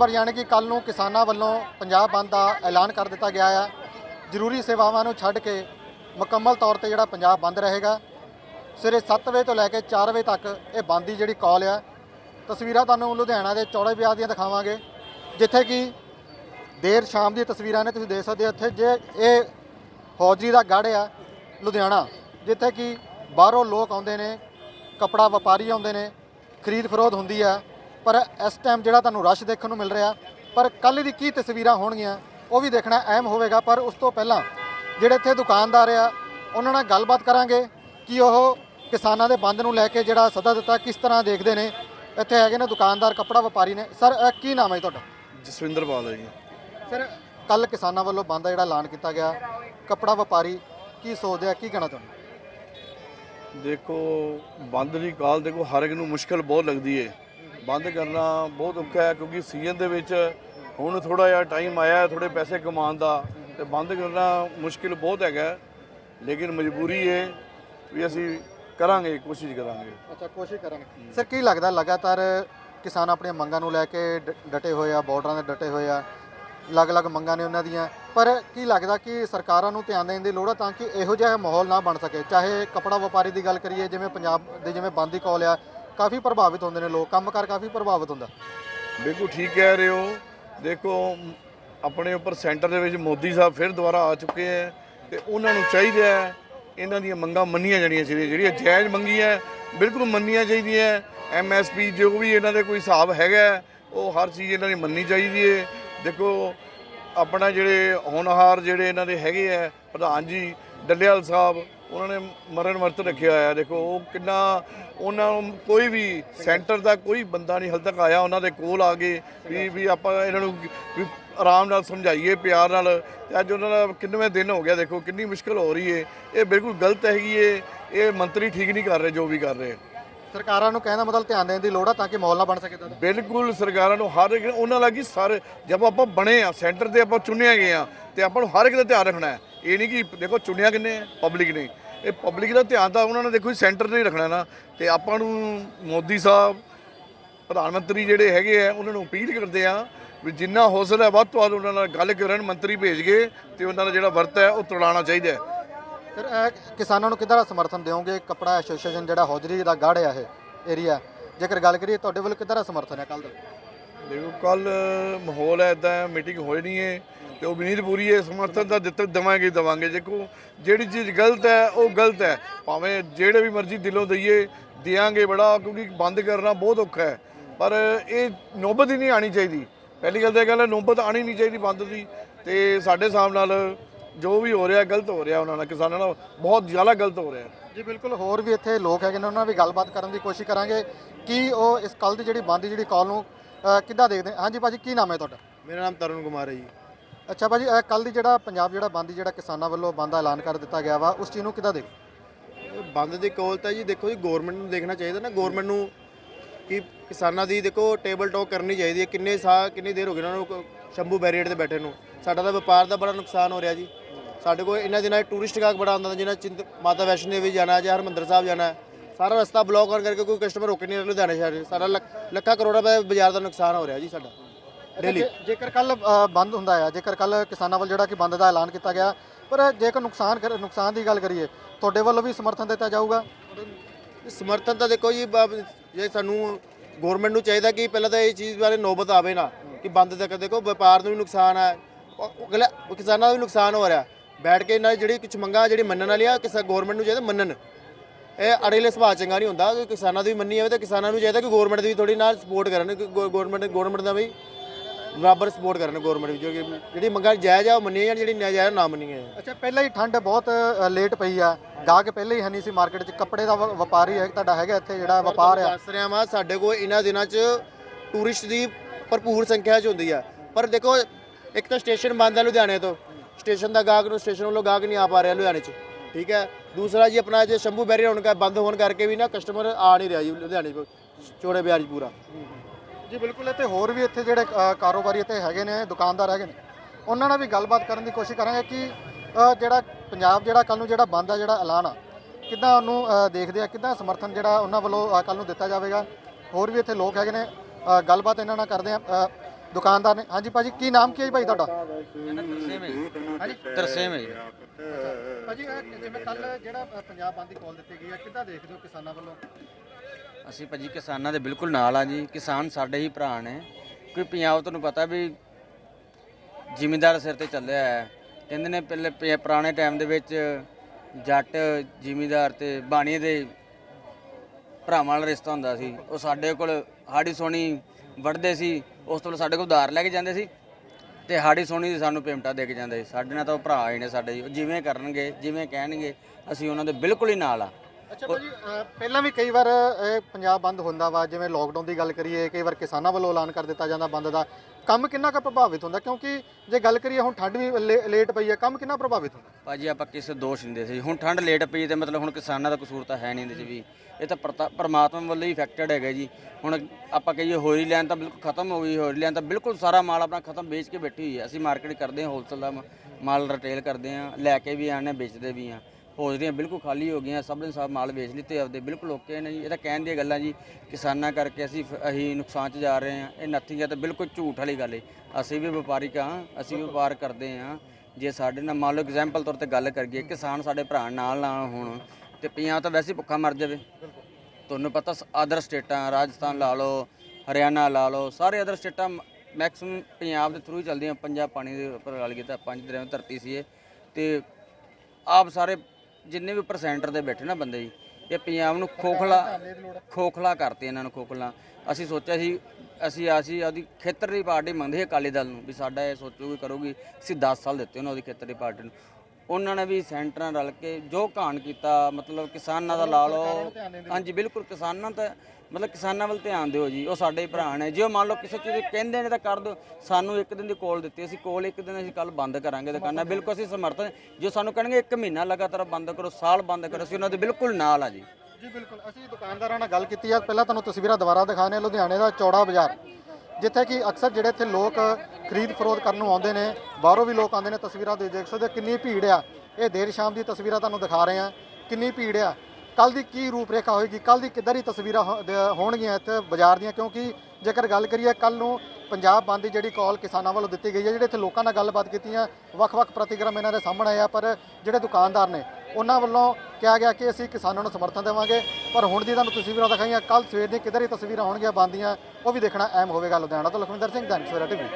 Number ਯਾਨੀ ਕਿ ਕੱਲ ਨੂੰ ਕਿਸਾਨਾਂ ਵੱਲੋਂ ਪੰਜਾਬ ਬੰਦ ਦਾ ਐਲਾਨ ਕਰ ਦਿੱਤਾ ਗਿਆ ਹੈ ਜ਼ਰੂਰੀ ਸੇਵਾਵਾਂ ਨੂੰ ਛੱਡ ਕੇ ਮੁਕੰਮਲ ਤੌਰ ਤੇ ਜਿਹੜਾ ਪੰਜਾਬ ਬੰਦ ਰਹੇਗਾ। ਸਵੇਰੇ 7 ਵਜੇ ਤੋਂ ਲੈ ਕੇ 4 ਵਜੇ ਤੱਕ ਇਹ ਬੰਦ ਦੀ ਜਿਹੜੀ ਕਾਲ ਆ, ਤਸਵੀਰਾਂ ਤੁਹਾਨੂੰ ਲੁਧਿਆਣਾ ਦੇ ਚੌੜੇ ਵਿਆਹ ਦੀਆਂ ਦਿਖਾਵਾਂਗੇ। ਜਿੱਥੇ ਕਿ ਦੇਰ ਸ਼ਾਮ ਦੀਆਂ ਤਸਵੀਰਾਂ ਨੇ, ਤੁਸੀਂ ਦੇਖ ਸਕਦੇ ਹੋ ਇੱਥੇ ਜੇ ਇਹ ਫੌਜੀ ਦਾ ਗੜ੍ਹ ਆ ਲੁਧਿਆਣਾ, ਜਿੱਥੇ ਕਿ ਬਾਹਰੋਂ ਲੋਕ ਆਉਂਦੇ ਨੇ, ਕਪੜਾ ਵਪਾਰੀ ਆਉਂਦੇ ਨੇ ਖਰੀਦ ਫਰੋਖਤ ਹੁੰਦੀ ਆ। ਪਰ ਇਸ ਟਾਈਮ ਜਿਹੜਾ ਤੁਹਾਨੂੰ ਰਸ਼ ਦੇਖਣ ਨੂੰ ਮਿਲ ਰਿਹਾ ਪਰ ਕੱਲ ਦੀ ਕੀ ਤਸਵੀਰਾਂ ਹੋਣਗੀਆਂ ਉਹ ਵੀ ਦੇਖਣਾ ਅਹਿਮ ਹੋਵੇਗਾ। ਪਰ ਉਸ ਤੋਂ ਪਹਿਲਾਂ ਜਿਹੜੇ ਇੱਥੇ ਦੁਕਾਨਦਾਰ ਆ ਉਹਨਾਂ ਨਾਲ ਗੱਲਬਾਤ ਕਰਾਂਗੇ ਕਿ ਉਹ ਕਿਸਾਨਾਂ ਦੇ ਬੰਦ ਨੂੰ ਲੈ ਕੇ ਜਿਹੜਾ ਸੱਦਾ ਦਿੱਤਾ ਕਿਸ ਤਰ੍ਹਾਂ ਦੇਖਦੇ ਨੇ। ਇੱਥੇ ਹੈਗੇ ਨੇ ਦੁਕਾਨਦਾਰ ਕਪੜਾ ਵਪਾਰੀ ਨੇ। ਸਰ ਇਹ ਕੀ ਨਾਮ ਹੈ ਤੁਹਾਡਾ? ਜਸਵਿੰਦਰ ਪਾਲ ਹੈ ਜੀ। ਸਰ ਕੱਲ ਕਿਸਾਨਾਂ ਵੱਲੋਂ ਬੰਦ ਦਾ ਜਿਹੜਾ ਐਲਾਨ ਕੀਤਾ ਗਿਆ ਕਪੜਾ ਵਪਾਰੀ ਕੀ ਸੋਚਦੇ ਆ ਕੀ ਕਹਿਣਾ ਚਾਹੁੰਦੇ? ਦੇਖੋ ਬੰਦ ਦੀ ਕਾਲ ਦੇਖੋ ਹਰ ਇੱਕ ਨੂੰ ਮੁਸ਼ਕਲ ਬਹੁਤ ਲੱਗਦੀ ਏ। ਬੰਦ ਕਰਨਾ ਬਹੁਤ ਔਖਾ ਹੈ ਕਿਉਂਕਿ ਸੀਜ਼ਨ ਦੇ ਵਿੱਚ ਹੁਣ ਥੋੜਾ ਜਿਹਾ ਟਾਈਮ ਆਇਆ ਥੋੜੇ ਪੈਸੇ ਕਮਾਉਣ ਦਾ ਤੇ ਬੰਦ ਕਰਨਾ ਮੁਸ਼ਕਿਲ ਬਹੁਤ ਹੈਗਾ ਲੇਕਿਨ ਮਜਬੂਰੀ ਏ ਵੀ ਅਸੀਂ ਕਰਾਂਗੇ, ਕੋਸ਼ਿਸ਼ ਕਰਾਂਗੇ। ਅੱਛਾ, ਕੋਸ਼ਿਸ਼ ਕਰਾਂਗੇ। ਸਰ, ਕੀ ਲੱਗਦਾ ਲਗਾਤਾਰ ਕਿਸਾਨ ਆਪਣੀਆਂ ਮੰਗਾਂ ਨੂੰ ਲੈ ਕੇ ਡ- ਡਟੇ ਹੋਏ ਆ ਬਾਰਡਰਾਂ ਦੇ ਡਟੇ ਹੋਏ ਆ, ਅਲੱਗ-ਅਲੱਗ ਮੰਗਾਂ ਨੇ ਉਹਨਾਂ ਦੀਆਂ। ਪਰ ਕੀ ਲੱਗਦਾ ਕਿ ਸਰਕਾਰਾਂ ਨੂੰ ਧਿਆਨ ਦੇਣ ਦੀ ਲੋੜ ਆ ਤਾਂ ਕਿ ਇਹੋ ਜਿਹਾ ਮਾਹੌਲ ਨਾ ਬਣ ਸਕੇ? ਚਾਹੇ ਕਪੜਾ ਵਪਾਰੀ ਦੀ ਗੱਲ ਕਰੀਏ, ਜਿਵੇਂ ਪੰਜਾਬ ਦੇ ਜਿਵੇਂ ਬੰਦ ਕਾਲ ਆ ਕਾਫੀ ਪ੍ਰਭਾਵਿਤ ਹੁੰਦੇ ਨੇ ਲੋਕ ਕੰਮਕਾਰ ਕਾਫੀ ਪ੍ਰਭਾਵਿਤ ਹੁੰਦਾ। ਬਿਲਕੁਲ ਠੀਕ ਕਹਿ ਰਹੇ ਹੋ। ਦੇਖੋ, ਆਪਣੇ ਉੱਪਰ ਸੈਂਟਰ ਦੇ ਵਿੱਚ ਮੋਦੀ ਸਾਹਿਬ ਫਿਰ ਦੁਬਾਰਾ ਆ ਚੁੱਕੇ ਹੈ ਤੇ ਉਹਨਾਂ ਨੂੰ ਚਾਹੀਦਾ ਹੈ ਇਹਨਾਂ ਦੀਆਂ ਮੰਗਾਂ ਮੰਨੀਆਂ ਜਾਣੀਆਂ ਚਾਹੀਦੀਆਂ। ਜਿਹੜੀਆਂ ਜਾਇਜ਼ ਮੰਗੀਆਂ ਬਿਲਕੁਲ ਮੰਨੀਆਂ ਚਾਹੀਦੀਆਂ ਐਮਐਸਪੀ ਜੋ ਵੀ ਇਹਨਾਂ ਦੇ ਕੋਈ ਹਿਸਾਬ ਹੈਗਾ ਉਹ ਹਰ ਚੀਜ਼ ਇਹਨਾਂ ਦੀ ਮੰਨੀ ਚਾਹੀਦੀ ਹੈ ਦੇਖੋ, ਆਪਣਾ ਜਿਹੜੇ ਹੋਣਹਾਰ ਜਿਹੜੇ ਇਹਨਾਂ ਦੇ ਹੈਗੇ ਆ ਪ੍ਰਧਾਨ ਜੀ ਡੱਲੇਵਾਲ ਸਾਹਿਬ ਉਹਨਾਂ ਨੇ ਮਰਨ ਵਰਤ ਰੱਖਿਆ ਹੋਇਆ ਦੇਖੋ ਉਹ ਕਿੰਨਾ ਉਹਨਾਂ ਨੂੰ ਕੋਈ ਵੀ ਸੈਂਟਰ ਦਾ ਕੋਈ ਬੰਦਾ ਨਹੀਂ ਹਲ ਤੱਕ ਆਇਆ ਉਹਨਾਂ ਦੇ ਕੋਲ ਆ ਕੇ ਵੀ ਵੀ ਆਪਾਂ ਇਹਨਾਂ ਨੂੰ ਵੀ ਆਰਾਮ ਨਾਲ ਸਮਝਾਈਏ ਪਿਆਰ ਨਾਲ ਤੇ ਅੱਜ ਉਹਨਾਂ ਦਾ ਕਿੰਨਵੇਂ ਦਿਨ ਹੋ ਗਿਆ ਦੇਖੋ ਕਿੰਨੀ ਮੁਸ਼ਕਲ ਹੋ ਰਹੀ ਏ ਇਹ ਬਿਲਕੁਲ ਗਲਤ ਹੈਗੀ ਏ ਇਹ ਮੰਤਰੀ ਠੀਕ ਨਹੀਂ ਕਰ ਰਹੇ ਜੋ ਵੀ ਕਰ ਰਹੇ। ਸਰਕਾਰਾਂ ਨੂੰ ਕਹਿੰਦਾ ਮਤਲਬ ਧਿਆਨ ਦੇਣ ਦੀ ਲੋੜ ਆ ਤਾਂ ਕਿ ਮਾਹੌਲ ਨਾ ਬਣ ਸਕੇ ਤਾਂ ਬਿਲਕੁਲ ਸਰਕਾਰਾਂ ਨੂੰ ਹਰ ਇੱਕ ਉਹਨਾਂ ਲੱਗੀ ਸਾਰੇ ਜਦ ਆਪਾਂ ਬਣੇ ਆ ਸੈਂਟਰ ਤੇ ਆਪਾਂ ਚੁਣਿਆ ਗਏ ਆ ਤੇ ਆਪਾਂ ਨੂੰ ਹਰ ਇੱਕ ਦਾ ਧਿਆਨ ਰੱਖਣਾ ਹੈ। ਇਹ ਨਹੀਂ ਕਿ ਦੇਖੋ ਚੁਣਿਆ ਕਿੰਨੇ ਆ ਪਬਲਿਕ ਨੇ। ਇਹ ਪਬਲਿਕ ਦਾ ਧਿਆਨ ਤਾਂ ਉਹਨਾਂ ਨੇ ਦੇਖੋ ਸੈਂਟਰ ਨੇ ਹੀ ਰੱਖਣਾ ਨਾ। ਤੇ ਆਪਾਂ ਨੂੰ ਮੋਦੀ ਸਾਹਿਬ, ਪ੍ਰਧਾਨ ਮੰਤਰੀ ਜਿਹੜੇ ਹੈਗੇ ਆ, ਉਹਨਾਂ ਨੂੰ ਅਪੀਲ ਕਰਦੇ ਆ ਵੀ ਜਿੰਨਾ ਹੌਸਲਾ ਹੈ, ਵੱਧ ਤੋਂ ਵੱਧ ਉਹਨਾਂ ਨਾਲ ਗੱਲ ਕਰਨ, ਮੰਤਰੀ ਭੇਜ ਕੇ ਤੇ ਉਹਨਾਂ ਦਾ ਜਿਹੜਾ ਵਰਤ ਹੈ, ਉਹ ਤੁੜਾਉਣਾ ਚਾਹੀਦਾ ਹੈ। ਫਿਰ ਇਹ ਕਿਸਾਨਾਂ ਨੂੰ ਕਿੱਦਾਂ ਦਾ ਸਮਰਥਨ ਦਿਓਗੇ? ਕਪੜਾ ਐਸੋਸੀਏਸ਼ਨ ਜਿਹੜਾ ਹੌਜਰੀ ਦਾ ਗੜ੍ਹ ਆ ਇਹ ਏਰੀਆ ਜੇਕਰ ਗੱਲ ਕਰੀਏ, ਤੁਹਾਡੇ ਵੱਲ ਕਿੱਦਾਂ ਦਾ ਸਮਰਥਨ ਹੈ ਕੱਲ ਦਾ? ਦੇਖੋ ਕੱਲ ਮਾਹੌਲ ਹੈ ਇਦਾਂ ਮੀਟਿੰਗ ਹੋਣੀ ਹੈ ਤੇ ਉਮੀਦ ਪੂਰੀ ਹੈ, ਸਮਰਥਨ ਦਾ ਦਿੱਤਾ ਦਵਾਂਗੇ ਦਵਾਂਗੇ। ਦੇਖੋ, ਜਿਹੜੀ ਚੀਜ਼ ਗਲਤ ਹੈ, ਉਹ ਗਲਤ ਹੈ। ਭਾਵੇਂ ਜਿਹੜੇ ਵੀ ਮਰਜ਼ੀ ਦਿਲੋਂ ਦਈਏ ਦਿਆਂਗੇ ਬੜਾ, ਕਿਉਂਕਿ ਬੰਦ ਕਰਨਾ ਬਹੁਤ ਔਖਾ ਹੈ। ਪਰ ਇਹ ਨੌਬਤ ਹੀ ਨਹੀਂ ਆਣੀ ਚਾਹੀਦੀ। ਪਹਿਲੀ ਗੱਲ ਤਾਂ ਇਹ ਗੱਲ ਹੈ, ਨੌਬਤ ਆਣੀ ਨਹੀਂ ਚਾਹੀਦੀ ਬੰਦ ਦੀ। ਤੇ ਸਾਡੇ ਹਿਸਾਬ ਨਾਲ ਜੋ ਵੀ ਹੋ ਰਿਹਾ, ਗਲਤ ਹੋ ਰਿਹਾ ਉਹਨਾਂ ਨਾਲ, ਕਿਸਾਨਾਂ ਨਾਲ ਬਹੁਤ ਜ਼ਿਆਦਾ ਗਲਤ ਹੋ ਰਿਹਾ। ਜੀ, ਬਿਲਕੁਲ, ਹੋਰ ਵੀ ਇੱਥੇ ਲੋਕ ਹੈਗੇ ਨੇ, ਉਹਨਾਂ ਨਾਲ ਵੀ ਗੱਲਬਾਤ ਕਰਨ ਦੀ ਕੋਸ਼ਿਸ਼ ਕਰਾਂਗੇ। ਕਿ ਉਹ ਇਸ ਕੱਲ ਦੀ ਜਿਹੜੀ ਬੰਦ ਦੀ ਜਿਹੜੀ ਕਾਲ ਨੂੰ ਅ, ਕਿੱਦਾਂ ਦੇਖਦੇ ਹਾਂਜੀ ਭਾਜੀ ਕੀ ਨਾਮ ਹੈ ਤੁਹਾਡਾ? ਮੇਰਾ ਨਾਮ ਤਰੁਣ ਕੁਮਾਰ ਹੈ ਜੀ। ਅੱਛਾ ਭਾਜੀ ਕੱਲ ਦੀ ਜਿਹੜਾ ਪੰਜਾਬ ਜਿਹੜਾ ਬੰਦ ਜਿਹੜਾ ਕਿਸਾਨਾਂ ਵੱਲੋਂ ਬੰਦ ਦਾ ਐਲਾਨ ਕਰ ਦਿੱਤਾ ਗਿਆ ਵਾ ਉਸ ਚੀਜ਼ ਨੂੰ ਕਿੱਦਾਂ ਦੇਖ ਇਹ ਬੰਦ ਦੀ ਕੋਲ ਤਾਂ ਜੀ ਦੇਖੋ ਜੀ ਗਵਰਨਮੈਂਟ ਨੂੰ ਦੇਖਣਾ ਚਾਹੀਦਾ ਨਾ। ਗਵਰਨਮੈਂਟ ਨੂੰ ਕਿ ਕਿਸਾਨਾਂ ਦੀ ਦੇਖੋ ਟੇਬਲ ਟਾਕ ਕਰਨੀ ਚਾਹੀਦੀ ਹੈ। ਕਿੰਨੇ ਸਾਲ ਕਿੰਨੀ ਦੇਰ ਹੋ ਗਈ ਉਹਨਾਂ ਨੂੰ ਕ- ਸ਼ੰਭੂ ਬੈਰੀਅਰ ਤੇ ਬੈਠੇ ਨੂੰ। ਸਾਡਾ ਤਾਂ ਵਪਾਰ ਦਾ ਬੜਾ ਨੁਕਸਾਨ ਹੋ ਰਿਹਾ ਜੀ। ਸਾਡੇ ਕੋਲ ਇਹਨਾਂ ਦਿਨਾਂ ਟੂਰਿਸਟ ਗਾਹਕ ਬੜਾ ਆਉਂਦਾ ਜਿਹਨਾਂ ਚਿੰਤ ਮਾਤਾ ਵੈਸ਼ਨੋ ਦੇਵੀ ਜਾਣਾ ਜਾਂ ਹਰਮੰਦਰ ਸਾਹਿਬ ਜਾਣਾ। ਹੈ। ਸਾਰਾ ਰਸਤਾ ਬਲੌਕ ਕਰਨ ਕਰਕੇ ਕੋਈ ਕਸਟਮਰ ਰੁਕ ਨਹੀਂ ਰਿਹਾ ਲੁਧਿਆਣੇ ਸ਼ਹਿਰ 'ਚ। ਸਾਡਾ ਲੱਖ- ਲੱਖਾਂ ਕਰੋੜਾਂ ਰੁਪਏ ਬਾਜ਼ਾਰ ਦਾ ਨੁਕਸਾਨ ਹੋ ਰਿਹਾ ਜੀ ਸਾਡਾ। ਡੇਲੀ ਜੇ- ਜੇਕਰ ਕੱਲ ਬੰਦ ਹੁੰਦਾ ਆ ਜੇਕਰ ਕੱਲ ਕਿਸਾਨਾਂ ਵੱਲ ਜਿਹੜਾ ਕਿ ਬੰਦ ਦਾ ਐਲਾਨ ਕੀਤਾ ਗਿਆ ਪਰ ਜੇਕਰ ਨੁਕਸਾਨ ਕਰ- ਨੁਕਸਾਨ ਦੀ ਗੱਲ ਕਰੀਏ ਤੁਹਾਡੇ ਵੱਲੋਂ ਵੀ ਸਮਰਥਨ ਦਿੱਤਾ ਜਾਊਗਾ? ਸਮਰਥਨ ਤਾਂ ਦੇਖੋ ਜੀ ਬ- ਜੇ ਸਾਨੂੰ ਗਵਰਨਮੈਂਟ ਨੂੰ ਚਾਹੀਦਾ ਕਿ ਪਹਿਲਾਂ ਤਾਂ ਇਹ ਚੀਜ਼ ਬਾਰੇ ਨੌਬਤ ਆਵੇ ਨਾ ਕਿ ਬੰਦ ਤੱਕ ਦੇਖੋ ਵਪਾਰ ਨੂੰ ਵੀ ਨੁਕਸਾਨ ਹੈ ਉਹ- ਉਹ ਅਗਲਾ ਉਹ ਕਿਸਾਨਾਂ ਦਾ ਵੀ ਨੁਕਸਾਨ ਹੋ ਰਿਹਾ। ਬੈਠ ਕੇ ਇਹਨਾਂ ਦੀ ਜਿਹੜੀ ਕੁਝ ਮੰਗਾਂ ਜਿਹੜੀ ਮੰਨਣ ਵਾਲੀਆਂ ਕਿਸੇ ਗਵਰਨਮੈਂਟ ਨੂੰ ਚਾਹੀਦਾ ਮੰਨਣ। ਇਹ ਅੜੇਲੇ ਸੁਭਾਅ ਚੰਗਾ ਨਹੀਂ ਹੁੰਦਾ ਕਿ ਕਿਸਾਨਾਂ ਦੀ ਵੀ ਮੰਨੀ ਜਾਵੇ ਤਾਂ ਕਿਸਾਨਾਂ ਨੂੰ ਚਾਹੀਦਾ ਕਿ ਗਵਰਨਮੈਂਟ ਦੀ ਵੀ ਥੋੜੀ ਨਾਲ ਸਪੋਰਟ ਕਰਨ ਗਵਰਨਮੈਂਟ ਗਵਰਨਮੈਂਟ ਦਾ ਵੀ ਬਰਾਬਰ ਸਪੋਰਟ ਕਰਨ ਗਵਰਨਮੈਂਟ ਵੀ ਜੋ ਜਿਹੜੀ ਮੰਗਾਂ ਜਾਇਜ਼ ਆ ਉਹ ਮੰਨੀਆਂ ਜਾਣ ਜਿਹੜੀ ਨਾਜਾਇਜ਼ ਆ, ਨਾ ਮੰਨੀਆਂ ਅੱਛਾ ਪਹਿਲਾਂ ਹੀ ਠੰਡ ਬਹੁਤ ਲੇਟ ਪਈ ਆ। ਗਾਹਕ ਪਹਿਲਾਂ ਹੀ ਹੈ ਨਹੀਂ ਸੀ ਮਾਰਕੀਟ 'ਚ ਕੱਪੜੇ ਦਾ ਵਪਾਰੀ ਹੈ ਤੁਹਾਡਾ ਹੈਗਾ ਇੱਥੇ ਜਿਹੜਾ ਵਪਾਰ ਆ। ਦੱਸ ਰਿਹਾ ਵਾਂ ਸਾਡੇ ਕੋਲ ਇਹਨਾਂ ਦਿਨਾਂ 'ਚ ਟੂਰਿਸਟ ਦੀ ਭਰਪੂਰ ਸੰਖਿਆ 'ਚ ਹੁੰਦੀ ਆ। ਪਰ ਦੇਖੋ ਇੱਕ ਤਾਂ ਸਟੇਸ਼ਨ ਬੰਦ ਹੈ ਲੁਧਿਆਣੇ ਤੋਂ। ਸਟੇਸ਼ਨ ਦਾ ਗਾਹਕ ਨੂੰ ਸਟੇਸ਼ਨ ਵੱਲੋਂ ਗਾਹਕ ਨਹੀਂ ਆ ਪਾ ਰਿਹਾ ਲੁਧਿਆਣੇ 'ਚ। ਠੀਕ ਹੈ। ਦੂਸਰਾ ਜੀ ਆਪਣਾ ਜੇ ਸ਼ੰਭੂ ਬੈਰੀ ਹੋਣ ਕਾ ਬੰਦ ਹੋਣ ਕਰਕੇ ਵੀ ਨਾ ਕਸਟਮਰ ਆ ਨਹੀਂ ਰਿਹਾ ਜੀ ਲੁਧਿਆਣੇ 'ਚ ਚੋੜੇ ਬਿਆਜ ਪੂਰਾ। ਜੀ ਬਿਲਕੁਲ ਇੱਥੇ ਹੋਰ ਵੀ ਇੱਥੇ ਜਿਹੜੇ ਅ, ਕਾਰੋਬਾਰੀ ਇੱਥੇ ਹੈਗੇ ਨੇ ਦੁਕਾਨਦਾਰ ਹੈਗੇ ਨੇ। ਉਹਨਾਂ ਨਾਲ ਵੀ ਗੱਲਬਾਤ ਕਰਨ ਦੀ ਕੋਸ਼ਿਸ਼ ਕਰਾਂਗੇ ਕਿ ਅ, ਜਿਹੜਾ ਪੰਜਾਬ ਜਿਹੜਾ ਕੱਲ ਨੂੰ ਜਿਹੜਾ ਬੰਦ ਆ ਜਿਹੜਾ ਐਲਾਨ ਆ ਕਿੱਦਾਂ ਉਹਨੂੰ ਅ, ਦੇਖਦੇ ਆ ਕਿੱਦਾਂ ਸਮਰਥਨ ਜਿਹੜਾ ਉਹਨਾਂ ਵੱਲੋਂ ਕੱਲ ਨੂੰ ਦਿੱਤਾ ਜਾਵੇਗਾ। ਹੋਰ ਵੀ ਇੱਥੇ ਲੋਕ ਹੈਗੇ ਨੇ ਅ, ਗੱਲਬਾਤ ਇਹਨਾਂ ਨਾਲ ਕਰਦੇ ਆ। ਅ, ਦੁਕਾਨਦਾਰ ਨੇ। ਹਾਂਜੀ ਭਾਜੀ ਕੀ ਨਾਮ ਕੀ ਹੈ ਜੀ ਭਾਈ ਤੁਹਾਡਾ? ਤਰਸੇਮ ਹੈ ਜੀ ਹਾਂਜੀ। ਤਰਸੇਮ ਹੈ ਜੀ। ਭਾਜੀ ਜਿਵੇਂ ਕੱਲ ਜਿਹੜਾ ਪੰਜਾਬ ਬੰਦ ਦੀ ਕਾਲ ਦਿੱਤੀ ਗਈ ਹੈ ਕਿੱਦਾਂ ਦੇਖਦੇ ਹੋ ਕਿਸਾਨਾਂ ਵੱਲੋਂ? ਅਸੀਂ ਭਾਜੀ ਕਿਸਾਨਾਂ ਦੇ ਬਿਲਕੁਲ ਨਾਲ ਆ ਜੀ। ਕਿਸਾਨ ਸਾਡੇ ਹੀ ਭਰਾ ਨੇ। ਕੋਈ ਪੰਜਾਬ ਤੁਹਾਨੂੰ ਪਤਾ ਵੀ ਜ਼ਿਮੀਂਦਾਰ ਸਿਰ ਤੇ ਚੱਲਿਆ ਹੈ। ਕਹਿੰਦੇ ਨੇ ਪਹਿਲੇ ਪ- ਪੁਰਾਣੇ ਟਾਈਮ ਦੇ ਵਿੱਚ ਜੱਟ ਜ਼ਿਮੀਂਦਾਰ ਤੇ ਬਾਣੀ ਦੇ ਭਰਾਵਾਂ ਨਾਲ ਰਿਸ਼ਤਾ ਹੁੰਦਾ ਸੀ। ਉਹ ਸਾਡੇ ਕੋਲ ਹਾੜੀ ਸੋਣੀ ਵੜਦੇ ਸੀ, ਉਸ ਤੋਂ ਬਾਅਦ ਸਾਡੇ ਕੋਲ ਉਧਾਰ ਲੈ ਕੇ ਜਾਂਦੇ ਸੀ ਤੇ ਹਾੜੀ ਸੋਣੀ ਦੀ ਸਾਨੂੰ ਪੇਮਟਾ ਦੇ ਕੇ ਜਾਂਦੇ ਸੀ ਸਾਡੇ ਨਾਲ ਤਾਂ ਉਹ ਭਰਾ ਹੀ ਨੇ ਸਾਡੇ ਜੀ। ਉਹ ਜਿਵੇਂ ਕਰਨਗੇ, ਜਿਵੇਂ ਕਹਿਣਗੇ, ਅਸੀਂ ਉਹਨਾਂ ਦੇ ਬਿਲਕੁਲ ਹੀ ਨਾਲ ਆ ਅੱਛਾ ਭਾਜੀ, ਅਹ, ਪਹਿਲਾਂ ਵੀ ਕਈ ਵਾਰ ਇਹ ਪੰਜਾਬ ਬੰਦ ਹੁੰਦਾ ਵਾ, ਜਿਵੇਂ ਲੋਕਡਾਊਨ ਦੀ ਗੱਲ ਕਰੀਏ, ਕਈ ਵਾਰ ਕਿਸਾਨਾਂ ਵੱਲੋਂ ਐਲਾਨ ਕਰ ਦਿੱਤਾ ਜਾਂਦਾ ਬੰਦ ਦਾ। ਕੰਮ ਕਿੰਨਾ ਕੁ ਪ੍ਰਭਾਵਿਤ ਹੁੰਦਾ? ਕਿਉਂਕਿ ਜੇ ਗੱਲ ਕਰੀਏ, ਹੁਣ ਠੰਡ ਵੀ ਲੇ- ਲੇਟ ਪਈ ਹੈ, ਕੰਮ ਕਿੰਨਾ ਪ੍ਰਭਾਵਿਤ ਹੁੰਦਾ? ਭਾਜੀ, ਆਪਾਂ ਕਿਸੇ ਦੋਸ਼ ਨਹੀਂ ਦੇ ਸੀ ਹੁਣ ਠੰਡ ਲੇਟ ਪਈ ਤੇ ਮਤਲਬ ਹੁਣ ਕਿਸਾਨਾਂ ਦਾ ਕਸੂਰ ਤਾਂ ਹੈ ਨਹੀਂ ਇਹਦੇ 'ਚ ਵੀ। ਇਹ ਤਾਂ ਪਰਤਾ, ਪਰਮਾਤਮਾ ਵੱਲੋਂ ਹੀ ਇਫੈਕਟਡ ਹੈਗਾ ਜੀ। ਹੁਣ ਆਪਾਂ ਕਹੀਏ ਹੋਰੀ ਲੈਣ ਤਾਂ ਬਿਲਕੁਲ ਖਤਮ ਹੋ ਗਈ, ਹੋਰੀ ਲੈਣ ਤਾਂ ਬਿਲਕੁਲ ਸਾਰਾ ਮਾਲ ਆਪਣਾ ਖਤਮ ਵੇਚ ਕੇ ਬੈਠੀ ਹੋਈ ਹੈ। ਅਸੀਂ ਮਾਰਕੀਟ ਕਰਦੇ ਹਾਂ ਹੋਲਸੇਲ ਦਾ ਮ- ਮਾਲ ਰਿਟੇਲ ਕਰਦੇ ਹਾਂ, ਲੈ ਕੇ ਵੀ ਆਉਂਦੇ ਹਾਂ, ਵੇਚਦੇ ਵੀ ਹਾਂ। ਹੋਜਰੀਆਂ ਬਿਲਕੁਲ ਖਾਲੀ ਹੋ ਗਈਆਂ, ਸਭ ਨੇ ਸਭ ਮਾਲ ਵੇਚ ਲਿੱਤੇ, ਆਪਦੇ ਬਿਲਕੁਲ ਓਕੇ ਨੇ ਜੀ। ਇਹ ਤਾਂ ਕਹਿਣ ਦੀਆਂ ਗੱਲਾਂ ਜੀ, ਕਿਸਾਨਾਂ ਕਰਕੇ ਅਸੀਂ ਅਸੀਂ ਨੁਕਸਾਨ 'ਚ ਜਾ ਰਹੇ ਹਾਂ, ਇਹ ਨੱਥੀ ਹੈ ਤਾਂ ਬਿਲਕੁਲ ਝੂਠ ਵਾਲੀ ਗੱਲ ਹੈ ਅਸੀਂ ਵੀ ਵਪਾਰਿਕ ਹਾਂ, ਅਸੀਂ ਵੀ ਵਪਾਰ ਕਰਦੇ ਹਾਂ। ਜੇ ਸਾਡੇ ਨਾਲ, ਮੰਨ ਲਓ ਐਗਜ਼ਾਮਪਲ ਤੌਰ ਤੇ ਗੱਲ ਕਰੀਏ, ਕਿਸਾਨ ਸਾਡੇ ਭਰਾ ਨਾਲ ਨਾਲ ਹੋਣ ਤੇ ਪੰਜਾਬ ਤਾਂ ਵੈਸੇ ਭੁੱਖਾ ਮਰ ਜਾਵੇ। ਤੁਹਾਨੂੰ ਪਤਾ ਅਦਰ ਸਟੇਟਾਂ, ਰਾਜਸਥਾਨ ਲਾ ਲਓ, ਹਰਿਆਣਾ ਲਾ ਲਓ, ਸਾਰੇ ਅਦਰ ਸਟੇਟਾਂ ਮੈਕਸਿਮਮ ਪੰਜਾਬ ਦੇ ਥਰੂ ਹੀ ਚੱਲਦੀਆਂ ਪੰਜਾਬ ਪਾਣੀ ਦੇ ਉੱਪਰ ਗੱਲ ਕੀਤਾ ਪੰਜ ਦਰਿਆਵਾਂ ਧਰਤੀ ਸੀ ਇਹ। ਤੇ ਆਪ ਸਾਰੇ ਜਿੰਨੇ ਵੀ ਉੱਪਰ ਸੈਂਟਰ ਦੇ ਬੈਠੇ ਨਾ ਬੰਦੇ ਜੀ, ਇਹ ਪੰਜਾਬ ਨੂੰ ਖੋਖਲਾ ਖੋਖਲਾ ਕਰਤੇ ਇਹਨਾਂ ਨੂੰ ਖੋਖਲਾ। ਅਸੀਂ ਸੋਚਿਆ ਸੀ, ਅਸੀਂ ਅਸੀਂ ਉਹਦੀ ਖੇਤਰ ਦੀ ਪਾਰਟੀ ਮੰਗਦੇ ਅਕਾਲੀ ਦਲ ਨੂੰ, ਵੀ ਸਾਡਾ ਇਹ ਸੋਚੂਗੀ ਕਰੂਗੀ, ਅਸੀਂ 10 ਸਾਲ ਦਿੱਤੇ ਉਹਨਾਂ ਉਹਦੀ ਖੇਤਰ ਦੀ ਪਾਰਟੀ ਨੂੰ। ਉਹਨਾਂ ਨੇ ਵੀ ਸੈਂਟਰਾਂ ਰਲ ਕੇ ਜੋ ਘਾਣ ਕੀਤਾ, ਮਤਲਬ ਕਿਸਾਨਾਂ ਦਾ ਲਾ ਲਓ। ਹਾਂਜੀ, ਬਿਲਕੁਲ ਕਿਸਾਨਾਂ ਤਾਂ ਮਤਲਬ ਕਿਸਾਨਾਂ ਵੱਲ ਧਿਆਨ ਦਿਓ ਜੀ, ਉਹ ਸਾਡੇ ਹੀ ਭਰਾ ਨੇ। ਜੇ ਉਹ ਮੰਨ ਲਓ ਕਿਸੇ ਚੀਜ਼ ਕਹਿੰਦੇ ਨੇ ਤਾਂ ਕਰ ਦਿਓ। ਸਾਨੂੰ ਇੱਕ ਦਿਨ ਦੀ ਕੋਲ ਦਿੱਤੀ, ਅਸੀਂ ਕੋਲ ਇੱਕ ਦਿਨ ਅਸੀਂ ਕੱਲ ਬੰਦ ਕਰਾਂਗੇ ਦੁਕਾਨਾਂ। ਬਿਲਕੁਲ ਅਸੀਂ ਸਮਰਥਨ ਜੋ ਸਾਨੂੰ ਕਹਿਣਗੇ ਇੱਕ ਮਹੀਨਾ ਲਗਾਤਾਰ ਬੰਦ ਕਰੋ, ਸਾਲ ਬੰਦ ਕਰੋ, ਅਸੀਂ ਉਹਨਾਂ ਦੇ ਬਿਲਕੁਲ ਨਾਲ ਆ ਜੀ। ਜੀ, ਬਿਲਕੁਲ। ਅਸੀਂ ਦੁਕਾਨਦਾਰਾਂ ਨਾਲ ਗੱਲ ਕੀਤੀ ਆ। ਪਹਿਲਾਂ ਤੁਹਾਨੂੰ ਤਸਵੀਰਾਂ ਦੁਬਾਰਾ ਦਿਖਾਣੇ ਲੁਧਿਆਣੇ ਦਾ ਚੌੜਾ ਬਾਜ਼ਾਰ, ਜਿੱਥੇ ਕਿ ਅਕਸਰ ਜਿਹੜੇ ਇੱਥੇ ਲੋਕ ਖਰੀਦ ਫਰੋਖਤ ਕਰਨ ਨੂੰ ਆਉਂਦੇ ਨੇ, ਬਾਹਰੋਂ ਵੀ ਲੋਕ ਆਉਂਦੇ ਨੇ ਤਸਵੀਰਾਂ ਦੇ ਦੇਖ ਸਕਦੇ ਹੋ ਕਿੰਨੀ ਭੀੜ ਆ। ਇਹ ਦੇਰ ਸ਼ਾਮ ਦੀ ਤਸਵੀਰਾਂ ਤੁਹਾਨੂੰ ਦਿਖਾ ਰਹੇ ਆ ਕਿੰਨੀ ਭੀੜ ਆ। ਕੱਲ ਦੀ ਕੀ ਰੂਪਰੇਖਾ ਹੋਏਗੀ? ਕੱਲ ਦੀ ਕਿੱਦਾਂ ਦੀ ਤਸਵੀਰਾਂ ਹੋਣਗੀਆਂ ਇੱਥੇ ਬਾਜ਼ਾਰ ਦੀਆਂ? ਕਿਉਂਕਿ ਜੇਕਰ ਗੱਲ ਕਰੀਏ ਕੱਲ ਨੂੰ ਪੰਜਾਬ ਬੰਦ ਦੀ ਜਿਹੜੀ ਕਾਲ ਕਿਸਾਨਾਂ ਵੱਲੋਂ ਦਿੱਤੀ ਗਈ ਹੈ, ਜਿਹੜੇ ਇੱਥੇ ਲੋਕਾਂ ਨਾਲ ਗੱਲਬਾਤ ਕੀਤੀਆਂ ਵੱਖ-ਵੱਖ ਪ੍ਰਤੀਕਰਮ ਇਹਨਾਂ ਦੇ ਸਾਹਮਣੇ ਆਇਆ ਪਰ ਜਿਹੜੇ ਦੁਕਾਨਦਾਰ ਨੇ, ਉਹਨਾਂ ਵੱਲੋਂ ਕਿਹਾ ਗਿਆ ਕਿ ਅਸੀਂ ਕਿਸਾਨਾਂ ਨੂੰ ਸਮਰਥਨ ਦੇਵਾਂਗੇ। ਪਰ ਹੁਣ ਦੀ ਤੁਹਾਨੂੰ ਤਸਵੀਰਾਂ ਦਿਖਾਈਆਂ ਕੱਲ ਸਵੇਰ ਦੀਆਂ ਕਿੱਧਰ ਹੀ ਤਸਵੀਰਾਂ ਹੋਣਗੀਆਂ ਬੰਦ ਦੀਆਂ, ਉਹ ਵੀ ਦੇਖਣਾ ਅਹਿਮ ਹੋਵੇਗਾ ਲੁਧਿਆਣਾ ਤੋਂ ਲਖਵਿੰਦਰ ਸਿੰਘ, ਦੈਨਿਕ ਸਵੇਰਾ ਟੀਵੀ।